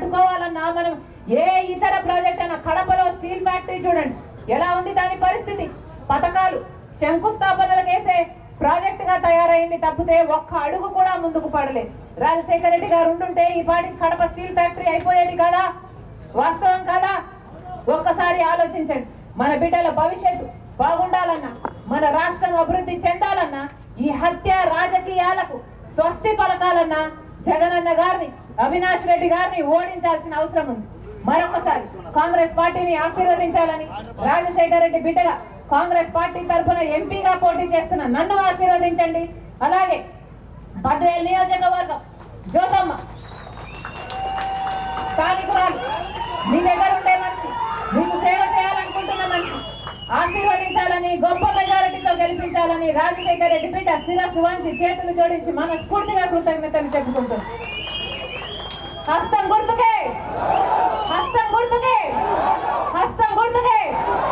సం- ఏ ఇతర ప్రాజెక్ట్ అయినా కడపలో స్టీల్ ఫ్యాక్టరీ చూడండి. ఎలా ఉంది దాని పరిస్థితి? పథకాలు శంకుస్థాపనలు వేసే ప్రాజెక్ట్గా తయారైంది తప్పితే ఒక్క అడుగు కూడా ముందుకు పడలేదు. రాజశేఖర రెడ్డి గారు ఉండుంటే ఈ పాటికి కడప స్టీల్ ఫ్యాక్టరీ అయిపోయేది కదా? వాస్తవం కదా? ఒక్కసారి ఆలోచించండి. మన బిడ్డల భవిష్యత్తు బాగుండాలన్నా మన రాష్ట్రం అభివృద్ధి చెందాలన్నా ఈ హత్య రాజకీయాలకు స్వస్తి పలకాలన్నా జగనన్న గారిని అవినాష్ రెడ్డి గారిని ఓడించాల్సిన అవసరం ఉంది. మరొకసారి కాంగ్రెస్ పార్టీని ఆశీర్వదించాలని రాజశేఖర రెడ్డి బిడ్డగా కాంగ్రెస్ పార్టీ తరఫున ఎంపీగా పోటీ చేస్తున్న నన్ను ఆశీర్వదించండి. అలాగే బద్వేల్ నియోజకవర్గం జ్యోతమ్మ స్థానికురాలు మీ దగ్గర ఉండే మనిషి మీకు సేవ చేయాలనుకుంటున్న మనిషి ఆశీర్వదించాలని గొప్ప మెజారిటీతో గెలిపించాలని రాజశేఖర రెడ్డి బిడ్డ శిరస్సు వంచి చేతులు జోడించి మనస్ఫూర్తిగా కృతజ్ఞతలు చెప్పుకుంటుంది हस्तांगोर